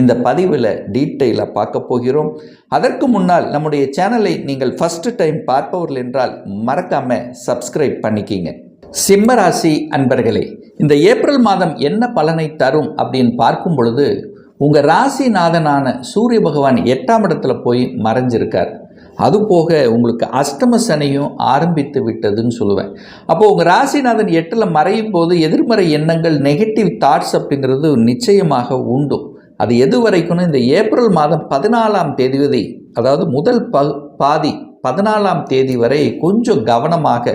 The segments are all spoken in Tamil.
இந்த பதிவில் டீட்டெயிலாக பார்க்க போகிறோம். அதற்கு முன்னால் நம்முடைய சேனலை நீங்கள் ஃபஸ்ட்டு டைம் பார்ப்பவர்கள் என்றால் மறக்காமல் சப்ஸ்கிரைப் பண்ணிக்கிங்க. சிம்மராசி அன்பர்களே இந்த ஏப்ரல் மாதம் என்ன பலனை தரும் அப்படின்னு பார்க்கும் பொழுது உங்கள் ராசிநாதனான சூரிய பகவான் எட்டாம் இடத்துல போய் மறைஞ்சிருக்கார். அது போக உங்களுக்கு அஷ்டம சனியும் ஆரம்பித்து விட்டதுன்னு சொல்லுவேன். அப்போது உங்கள் ராசிநாதன் எட்டில் மறையும் போது எதிர்மறை எண்ணங்கள் நெகட்டிவ் தாட்ஸ் அப்படிங்கிறது நிச்சயமாக உண்டும். அது எது வரைக்கும்னு இந்த ஏப்ரல் மாதம் பதினாலாம் தேதி அதாவது முதல் ப பாதி பதினாலாம் தேதி வரை கொஞ்சம் கவனமாக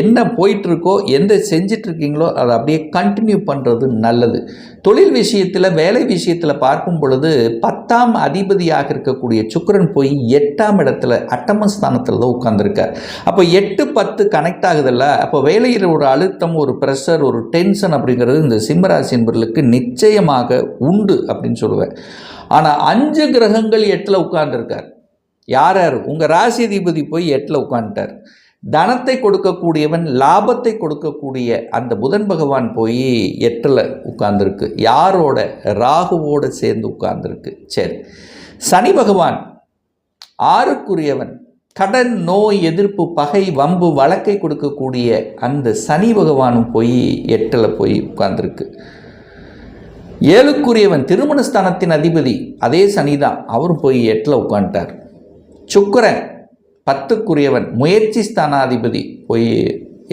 என்ன போயிட்டுருக்கோ எந்த செஞ்சிட்ருக்கீங்களோ அதை அப்படியே கண்டினியூ பண்ணுறது நல்லது. தொழில் விஷயத்தில் வேலை விஷயத்தில் பார்க்கும் பொழுது பத்தாம் அதிபதியாக இருக்கக்கூடிய சுக்கரன் போய் எட்டாம் இடத்துல அட்டம ஸ்தானத்தில் தான் உட்காந்துருக்கார் அப்போ எட்டு பத்து கனெக்ட் ஆகுதில்ல? அப்போ வேலையில் ஒரு அழுத்தம் ஒரு ப்ரெஷர் ஒரு டென்ஷன் அப்படிங்கிறது இந்த சிம்மராசி என்பர்களுக்கு நிச்சயமாக உண்டு அப்படின்னு சொல்லுவேன். ஆனால் அஞ்சு கிரகங்கள் எட்டில் உட்கார்ந்துருக்கார். யார் யார்? உங்கள் ராசி அதிபதி போய் எட்டில் உட்காந்துட்டார் தனத்தை கொடுக்கக்கூடியவன் லாபத்தை கொடுக்கக்கூடிய அந்த புதன் பகவான் போய் எட்டில் உட்கார்ந்துருக்கு. யாரோட? ராகுவோடு சேர்ந்து உட்கார்ந்துருக்கு. சரி. சனி பகவான் ஆறுக்குரியவன் கடன் நோய் எதிர்ப்பு பகை வம்பு வழக்கை கொடுக்கக்கூடிய அந்த சனி பகவானும் போய் எட்டில் போய் உட்கார்ந்துருக்கு. ஏழுக்குரியவன் திருமணஸ்தானத்தின் அதிபதி அதே சனிதான். அவரும் போய் எட்டில் உட்காந்துட்டார் சுக்கரன் பத்துக்குரியவன் முயற்சி ஸ்தானாதிபதி போய்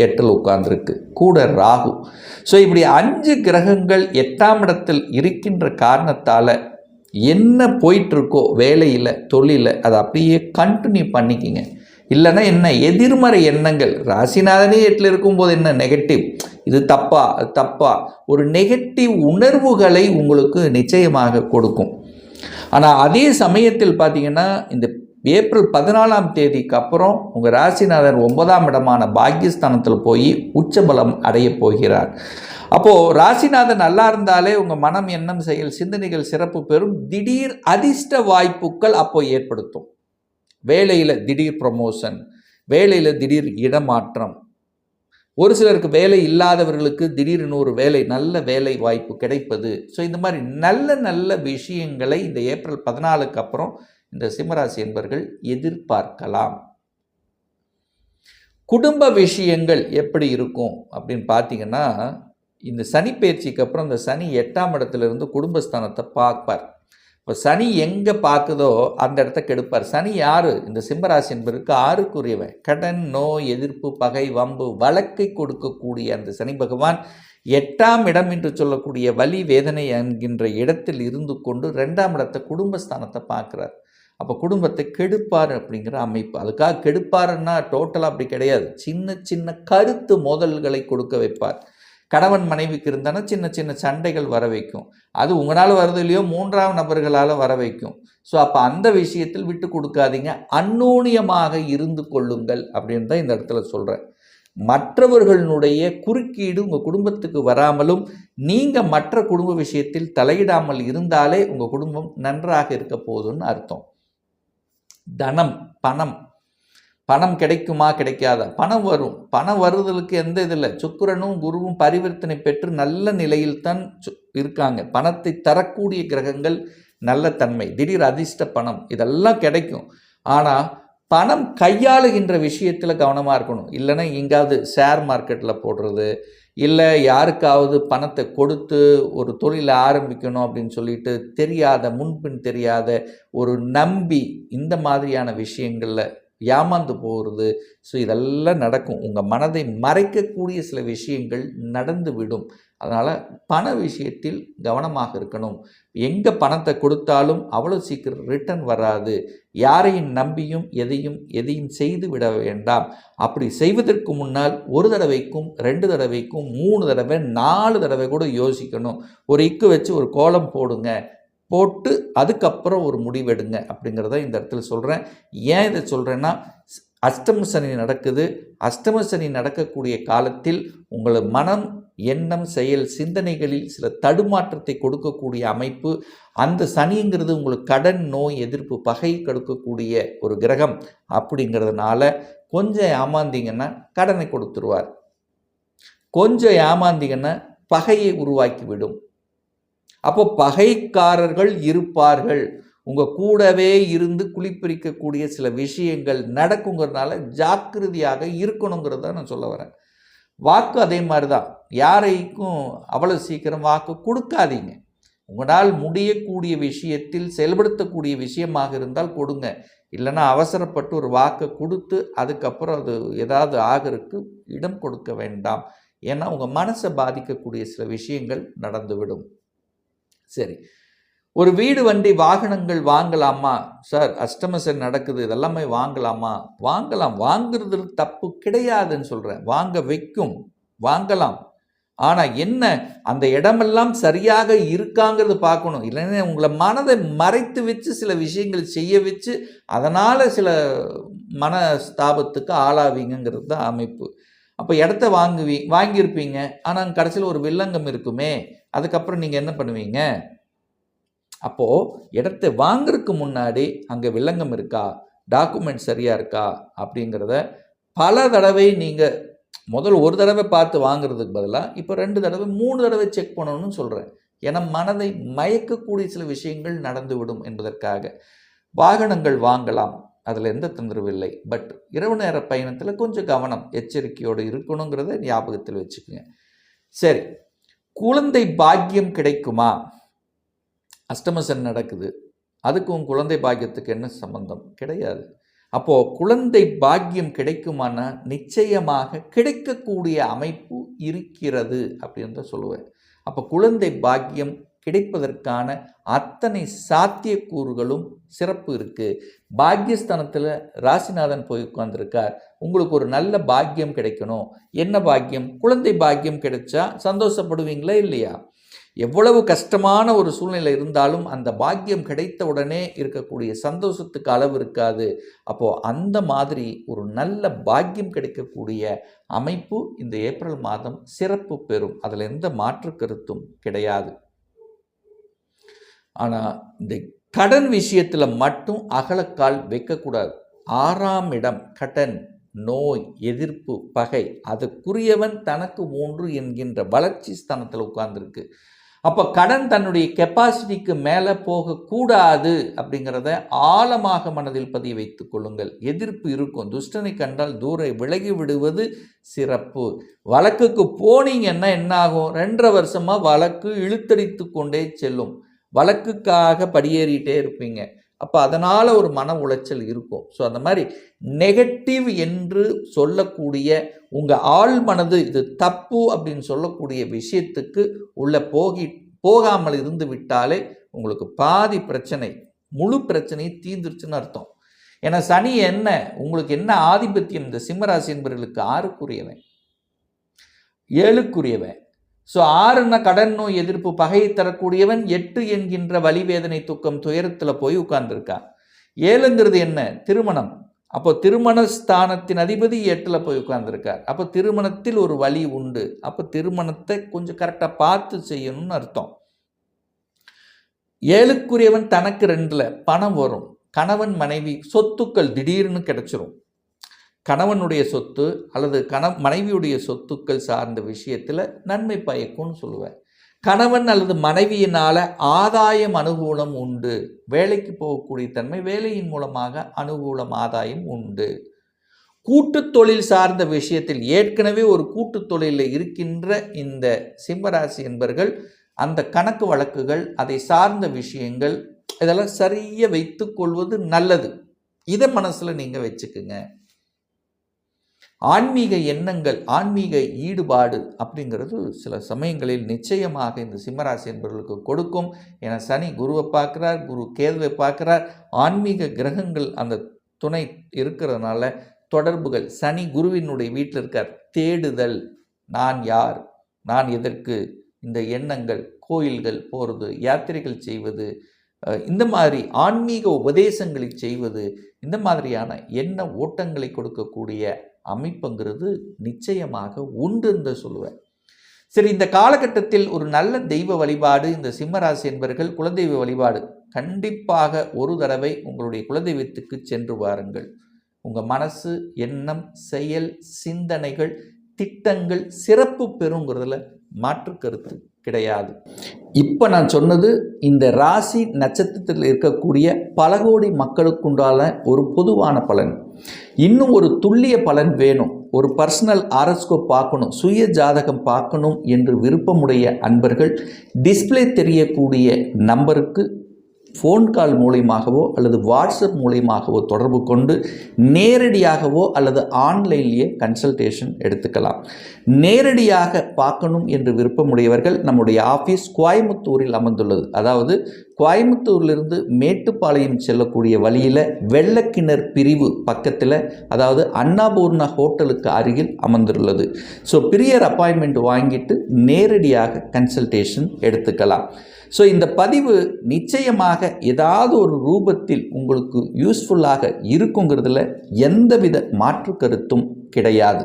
எட்டில் உட்கார்ந்துருக்கு. கூட ராகு. ஸோ இப்படி அஞ்சு கிரகங்கள் எட்டாம் இடத்தில் இருக்கின்ற காரணத்தால் என்ன போயிட்டுருக்கோ வேலையில் தொழிலில் அதை அப்படியே கண்டினியூ பண்ணிக்கிங்க. இல்லைன்னா என்ன எதிர்மறை எண்ணங்கள். ராசிநாதனே எட்டில் இருக்கும்போது என்ன நெகட்டிவ் இது தப்பா அது தப்பா. ஒரு நெகட்டிவ் உணர்வுகளை உங்களுக்கு நிச்சயமாக கொடுக்கும். ஆனால் அதே சமயத்தில் பார்த்தீங்கன்னா இந்த ஏப்ரல் பதினாலாம் தேதிக்கு அப்புறம் உங்கள் ராசிநாதன் ஒன்பதாம் இடமான பாக்கியஸ்தானத்தில் போய் உச்சபலம் அடைய போகிறார். அப்போது ராசிநாதன் நல்லா இருந்தாலே உங்கள் மனம் எண்ணம் செயல் சிந்தனைகள் சிறப்பு பெறும். திடீர் அதிர்ஷ்ட வாய்ப்புகள் அப்போ ஏற்படுத்தும். வேலையில் திடீர் ப்ரமோஷன் வேலையில் திடீர் இடமாற்றம். ஒரு சிலருக்கு வேலை இல்லாதவர்களுக்கு திடீர்னு ஒரு வேலை நல்ல வேலை வாய்ப்பு கிடைப்பது. ஸோ இந்த மாதிரி நல்ல நல்ல விஷயங்களை இந்த ஏப்ரல் பதினாலுக்கு அப்புறம் இந்த சிம்மராசி என்பர்கள் எதிர்பார்க்கலாம். குடும்ப விஷயங்கள் எப்படி இருக்கும் அப்படின்னு பார்த்தீங்கன்னா இந்த சனி பயிற்சிக்கு அப்புறம் இந்த சனி எட்டாம் இடத்துல இருந்து குடும்பஸ்தானத்தை பார்ப்பார். இப்போ சனி எங்கே பார்க்குதோ அந்த இடத்த கெடுப்பார். சனி யார்? இந்த சிம்மராசி என்பதற்கு ஆறுக்குரியவன். கடன் நோய் எதிர்ப்பு பகை வம்பு வழக்கை கொடுக்கக்கூடிய அந்த சனி பகவான் எட்டாம் இடம் என்று சொல்லக்கூடிய வலி வேதனை என்கின்ற இடத்தில் இருந்து கொண்டு ரெண்டாம் இடத்தை குடும்பஸ்தானத்தை பார்க்குறார். அப்போ குடும்பத்தை கெடுப்பார் அப்படிங்கிற அமைப்பு. அதுக்காக கெடுப்பாருன்னா டோட்டலாக அப்படி கிடையாது. சின்ன சின்ன கருத்து மோதல்களை கொடுக்க வைப்பார். கணவன் மனைவிக்கு இருந்தானா சின்ன சின்ன சண்டைகள் வர வைக்கும். அது உங்களால் வருது இல்லையோ மூன்றாம் நபர்களால் வர வைக்கும். ஸோ அப்போ அந்த விஷயத்தில் விட்டு கொடுக்காதீங்க. அந்நூனியமாக இருந்து கொள்ளுங்கள் அப்படின்னு தான் இந்த இடத்துல சொல்கிறேன் மற்றவர்களுடைய குறுக்கீடு உங்கள் குடும்பத்துக்கு வராமலும் நீங்கள் மற்ற குடும்ப விஷயத்தில் தலையிடாமல் இருந்தாலே உங்கள் குடும்பம் நன்றாக இருக்க போதுன்னு அர்த்தம். தனம் பணம். பணம் கிடைக்குமா கிடைக்காதா? பணம் வரும். பணம் வருதலுக்கு எந்த இதில் சுக்கிரனும் குருவும் பரிவர்த்தனை பெற்று நல்ல நிலையில் தான் சு- இருக்காங்க. பணத்தை தரக்கூடிய கிரகங்கள் நல்ல தன்மை. திடீர் அதிர்ஷ்ட பணம். இதெல்லாம் கிடைக்கும். ஆனால் பணம் கையாளுகின்ற விஷயத்தில் கவனமாக இருக்கணும். இல்லைன்னா எங்காவது ஷேர் மார்க்கெட்டில் போடுறது இல்லை யாருக்காவது பணத்தை கொடுத்து ஒரு தொழிலை ஆரம்பிக்கணும் அப்படின்னு சொல்லிட்டு தெரியாத முன்பின் தெரியாத ஒரு நம்பி இந்த மாதிரியான விஷயங்களில் ஏமாந்து போகிறது ஸோ இதெல்லாம் நடக்கும். உங்கள் மனதை மறைக்கக்கூடிய சில விஷயங்கள் நடந்து விடும். அதனால் பண விஷயத்தில் கவனமாக இருக்கணும். எங்கே பணத்தை கொடுத்தாலும் அவ்வளோ சீக்கிரம் ரிட்டர்ன் வராது. யாரையும் நம்பியும் எதையும் எதையும் செய்து விட வேண்டாம். அப்படி செய்வதற்கு முன்னால் ஒரு தடவைக்கும் ரெண்டு தடவைக்கும் மூணு தடவை நாலு தடவை கூட யோசிக்கணும். ஒரு இக்கு வச்சு ஒரு கோலம் போடுங்க. போட்டு அதுக்கப்புறம் ஒரு முடிவெடுங்க அப்படிங்கிறத இந்த இடத்துல சொல்கிறேன் ஏன் இதை சொல்கிறேன்னா அஷ்டம சனி நடக்குது. அஷ்டம சனி நடக்கக்கூடிய காலத்தில் உங்கள் மனம் எண்ணம் செயல் சிந்தனைகளில் சில தடுமாற்றத்தை கொடுக்கக்கூடிய அமைப்பு அந்த சனிங்கிறது உங்களுக்கு கடன் நோய் எதிர்ப்பு பகை கொடுக்கக்கூடிய ஒரு கிரகம் அப்படிங்கிறதுனால கொஞ்சம் ஏமாந்தீங்கன்னா கடனை கொடுத்துருவார். கொஞ்சம் ஏமாந்தீங்கன்னா பகையை உருவாக்கி விடும் அப்போ பகைக்காரர்கள் இருப்பார்கள். உங்கள் கூடவே இருந்து குளிப்பிரிக்கக்கூடிய சில விஷயங்கள் நடக்குங்கிறதுனால ஜாக்கிரதையாக இருக்கணுங்கிறத நான் சொல்ல வரேன். வாக்கு அதே மாதிரி தான் யாரைக்கும் அவ்வளோ சீக்கிரம் வாக்கு கொடுக்காதீங்க. உங்களால் முடியக்கூடிய விஷயத்தில் செயல்படுத்தக்கூடிய விஷயமாக இருந்தால் கொடுங்க. இல்லைன்னா அவசரப்பட்டு ஒரு வாக்கை கொடுத்து அதுக்கப்புறம் அது ஏதாவது ஆகிறதுக்கு இடம் கொடுக்க வேண்டாம். ஏன்னா உங்கள் மனசை பாதிக்கக்கூடிய சில விஷயங்கள் நடந்துவிடும். சரி. ஒரு வீடு வண்டி வாகனங்கள் வாங்கலாமா? சார் அஷ்டமசன் நடக்குது இதெல்லாமே வாங்கலாமா? வாங்கலாம். வாங்குறது தப்பு கிடையாதுன்னு சொல்கிறேன் வாங்க வைக்கும். வாங்கலாம். ஆனால் என்ன? அந்த இடமெல்லாம் சரியாக இருக்காங்கிறது பார்க்கணும். இல்லைன்னா உங்களை மனதை மறைத்து வச்சு சில விஷயங்கள் செய்ய வச்சு அதனால் சில மனஸ்தாபத்துக்கு ஆளாவீங்கிறது தான் அமைப்பு. அப்போ இடத்த வாங்குவி வாங்கியிருப்பீங்க. ஆனால் கடைசியில் ஒரு வில்லங்கம் இருக்குமே. அதுக்கப்புறம் நீங்கள் என்ன பண்ணுவீங்க? அப்போது இடத்தை வாங்குறதுக்கு முன்னாடி அங்கே வில்லங்கம் இருக்கா? டாக்குமெண்ட் சரியாக இருக்கா? அப்படிங்கிறத பல தடவை நீங்கள் முதல் ஒரு தடவை பார்த்து வாங்குறதுக்கு பதிலாக இப்போ ரெண்டு தடவை மூணு தடவை செக் பண்ணணும்னு சொல்கிறேன் ஏன்னா மனதை மயக்கக்கூடிய சில விஷயங்கள் நடந்துவிடும் என்பதற்காக. வாகனங்கள் வாங்கலாம் அதில் எந்த தொந்தரவு இல்லை. பட் இரவு நேர பயணத்தில் கொஞ்சம் கவனம் எச்சரிக்கையோடு இருக்கணுங்கிறத ஞாபகத்தில் வச்சுக்கோங்க. சரி குழந்தை பாக்கியம் கிடைக்குமா? அஷ்டமசன் நடக்குது. அதுக்கும் குழந்தை பாக்கியத்துக்கு என்ன சம்பந்தம்? கிடையாது. அப்போது குழந்தை பாக்கியம் கிடைக்குமானா நிச்சயமாக கிடைக்கக்கூடிய அமைப்பு இருக்கிறது அப்படின்னு தான் சொல்லுவேன். அப்போ குழந்தை பாக்கியம் கிடைப்பதற்கான அத்தனை சாத்தியக்கூறுகளும் சிறப்பு இருக்குது பாக்கியஸ்தானத்தில் ராசிநாதன் போய் உட்கார்ந்துருக்கார். உங்களுக்கு ஒரு நல்ல பாக்கியம் கிடைக்கணும். என்ன பாக்கியம் குழந்தை பாக்கியம் கிடைச்சா சந்தோஷப்படுவீங்களா இல்லையா? எவ்வளவு கஷ்டமான ஒரு சூழ்நிலை இருந்தாலும் அந்த பாக்கியம் கிடைத்த உடனே இருக்கக்கூடிய சந்தோஷத்துக்கு அளவு இருக்காது. அப்போது அந்த மாதிரி ஒரு நல்ல பாக்கியம் கிடைக்கக்கூடிய அமைப்பு இந்த ஏப்ரல் மாதம் சிறப்பு பெறும். அதில் எந்த மாற்று கருத்தும் கிடையாது. ஆனால் இந்த கடன் விஷயத்தில் மட்டும் அகலக்கால் வைக்கக்கூடாது. ஆறாம் இடம் கடன் நோய் எதிர்ப்பு பகை அதுக்குரியவன் தனக்கு மூன்று என்கின்ற வளர்ச்சி ஸ்தானத்தில் உட்கார்ந்துருக்கு. அப்போ கடன் தன்னுடைய கெப்பாசிட்டிக்கு மேலே போகக்கூடாது அப்படிங்கிறத ஆழமாக மனதில் பதிய வைத்து கொள்ளுங்கள். எதிர்ப்பு இருக்கும். துஷ்டனை கண்டால் தூர விலகி விடுவது சிறப்பு. வழக்குக்கு போனீங்கன்னா என்னாகும்? ரெண்டரை வருஷமாக வழக்கு இழுத்தடித்து கொண்டே செல்லும். வழக்குக்காக படியேறிட்டே இருப்பீங்க. அப்போ அதனால் ஒரு மன உளைச்சல் இருக்கும். ஸோ அந்த மாதிரி நெகட்டிவ் என்று சொல்லக்கூடிய உங்கள் ஆள் மனது இது தப்பு அப்படின்னு சொல்லக்கூடிய விஷயத்துக்கு உள்ள போகி போகாமல் இருந்து விட்டாலே உங்களுக்கு பாதி பிரச்சனை முழு பிரச்சனையும் தீந்துருச்சுன்னு அர்த்தம். ஏன்னா சனி என்ன உங்களுக்கு என்ன ஆதிபத்தியம்? இந்த சிம்மராசி என்பவர்களுக்கு ஆறுக்குரியவன் ஏழுக்குரியவன். ஸோ ஆறுன கடன் நோய் எதிர்ப்பு பகையை தரக்கூடியவன் எட்டு என்கின்ற வலிவேதனை துக்கம் துயரத்தில் போய் உட்கார்ந்துருக்கான் ஏழுங்கிறது என்ன? திருமணம். அப்போ திருமண ஸ்தானத்தின் அதிபதி எட்டில் போய் உட்கார்ந்துருக்கார். அப்போ திருமணத்தில் ஒரு வழி உண்டு. அப்போ திருமணத்தை கொஞ்சம் கரெக்டாக பார்த்து செய்யணும்னு அர்த்தம். ஏழுக்குரியவன் தனக்கு ரெண்டில் பணம் வரும். கணவன் மனைவி சொத்துக்கள் திடீர்னு கிடச்சிரும். கணவனுடைய சொத்து அல்லது கண மனைவியுடைய சொத்துக்கள் சார்ந்த விஷயத்தில் நன்மை பயக்கும்னு சொல்லுவேன். கணவன் அல்லது மனைவியினால் ஆதாயம் அனுகூலம் உண்டு. வேலைக்கு போகக்கூடிய தன்மை வேலையின் மூலமாக அனுகூலம் ஆதாயம் உண்டு. கூட்டு தொழில் சார்ந்த விஷயத்தில் ஏற்கனவே ஒரு கூட்டுத் தொழிலில் இருக்கின்ற இந்த சிம்மராசி என்பர்கள் அந்த கணக்கு வழக்குகள் அதை சார்ந்த விஷயங்கள் இதெல்லாம் சரியாக வைத்து கொள்வது நல்லது. இதை மனசில் நீங்கள் வச்சுக்குங்க. ஆன்மீக எண்ணங்கள் ஆன்மீக ஈடுபாடு அப்படிங்கிறது சில சமயங்களில் நிச்சயமாக இந்த சிம்மராசி என்பவர்களுக்கு கொடுக்கும். என சனி குருவை பார்க்குறார் குரு கேதுவை பார்க்குறார். ஆன்மீக கிரகங்கள் அந்த துணை இருக்கிறதுனால தொடர்புகள். சனி குருவினுடைய வீட்டில் இருக்கார். தேடுதல். நான் யார்? நான் எதற்கு? இந்த எண்ணங்கள் கோயில்கள் போகிறது யாத்திரைகள் செய்வது இந்த மாதிரி ஆன்மீக உபதேசங்களை செய்வது இந்த மாதிரியான எண்ண ஓட்டங்களை கொடுக்கக்கூடிய அமைப்புங்கிறது நிச்சயமாக உண்டு சொல்லுவேன். சரி இந்த காலகட்டத்தில் ஒரு நல்ல தெய்வ வழிபாடு இந்த சிம்மராசி என்பவர்கள் குலதெய்வ வழிபாடு கண்டிப்பாக ஒரு தடவை உங்களுடைய குலதெய்வத்துக்கு சென்று வாருங்கள். உங்கள் மனசு எண்ணம் செயல் சிந்தனைகள் திட்டங்கள் சிறப்பு பெறுங்கிறதுல மாற்று கருத்து. கிடையாது. இப்போ நான் சொன்னது இந்த ராசி நட்சத்திரத்தில் இருக்கக்கூடிய பல கோடி மக்களுக்குண்டான ஒரு பொதுவான பலன். இன்னும் ஒரு துல்லிய பலன் வேணும். ஒரு பர்சனல் ஆரஸ்கோப் பார்க்கணும். சுய ஜாதகம் பார்க்கணும் என்று விருப்பமுடைய அன்பர்கள் டிஸ்ப்ளே தெரியக்கூடிய நம்பருக்கு ஃபோன் கால் மூலியமாகவோ அல்லது வாட்ஸ்அப் மூலியமாகவோ தொடர்பு கொண்டு நேரடியாகவோ அல்லது ஆன்லைன்லேயே கன்சல்டேஷன் எடுத்துக்கலாம். நேரடியாக பார்க்கணும் என்று விருப்பமுடையவர்கள் நம்முடைய ஆஃபீஸ் கோயம்புத்தூரில் அமர்ந்துள்ளது அதாவது கோயம்புத்தூர்லேருந்து மேட்டுப்பாளையம் செல்லக்கூடிய வழியில் வெள்ளக்கிணர் பிரிவு பக்கத்தில் அதாவது அன்னபூர்ணா ஹோட்டலுக்கு அருகில் அமர்ந்துள்ளது. ஸோ பிரியர் அப்பாயின்மெண்ட் வாங்கிட்டு நேரடியாக கன்சல்டேஷன் எடுத்துக்கலாம். ஸோ இந்த பதிவு நிச்சயமாக ஏதாவது ஒரு ரூபத்தில் உங்களுக்கு யூஸ்ஃபுல்லாக இருக்குங்கிறதுல எந்தவித மாற்று கருத்தும் கிடையாது.